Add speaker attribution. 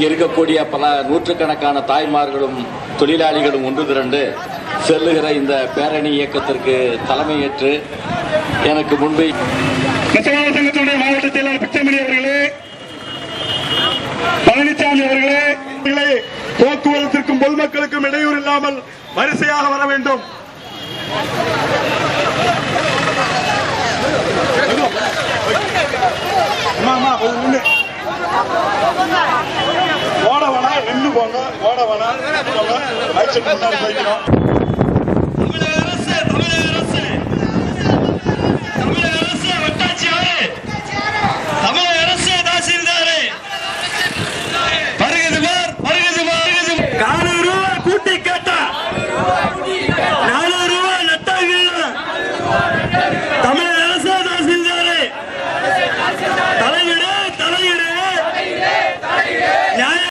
Speaker 1: இங்க இருக்கக்கூடிய பல நூற்றுக்கணக்கான தாய்மார்களும் தொழிலாளிகளும் ஒன்று திரண்டு செல்லுகிற இந்த பேரணி இயக்கத்திற்கு தலைமையேற்று எனக்கு முன்பு
Speaker 2: மாவட்டத்தில் சங்கத்தினுடைய மாவட்ட செயலாளர் அவர்களே பழனிசாமி அவர்களே அவர்களே, போக்குவரத்திற்கும் பொதுமக்களுக்கும் இடையூறு இல்லாமல் வரிசையாக வர வேண்டும். ஓட வேணா நின்று போங்க. ஓட வேணா போங்க. லைசென்ஸ் முன்னாடி போய்க்கணும்
Speaker 1: தமிழக அரசு தமிழக அரசு. தமிழக அரசு வட்டாட்சியாரே.
Speaker 3: தமிழக
Speaker 1: அரசு தாசில்தாரே.
Speaker 3: வருகிறது
Speaker 1: பார் வருகிறது பார்
Speaker 3: காணூர்